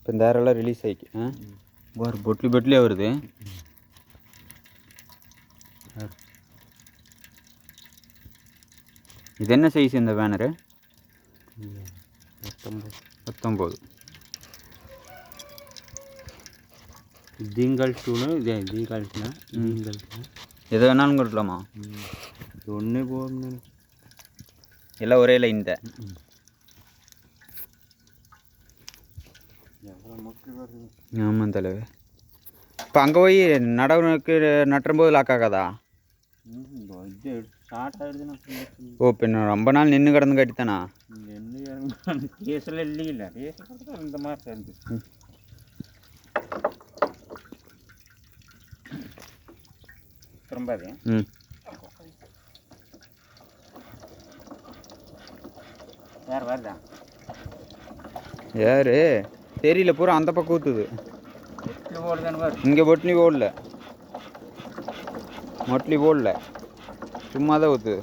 இப்போ இந்த ஏரெல்லாம் ரிலீஸ் ஆயிக்கு ஆ? ஒரு பொட்லி பொட்லியாக வருது. இது என்ன சைஸ் இந்த பேனரு பத்தொம்பது பத்தொம்போது இதையும் கழிச்சுணும் இதே கழிச்சுனா இதையும் கழிச்சுனா எதை வேணாலும் கொடுக்கலாமா இது ஒன்றே போகணும் எல்லாம் ஒரே லைன் தான் ஆமாம் தலைவர் இப்போ அங்கே போய் நடவுக்கு நட்டும்போது லாக் ஆகாதா? ஓ இன்னும் ரொம்ப நாள் நின்று கிடந்து கட்டித்தானா? இல்லையில்ல கேஸில் இந்த மாதிரி தான் இருந்து திரும்ப அது ம். வேறு வருதா? யாரு? தெரியல பூரா அந்த பக்கம் ஊற்றுது இங்கே பொட்லி போடல. மொட்லி போடல. சும்மா தான் ஊற்றுது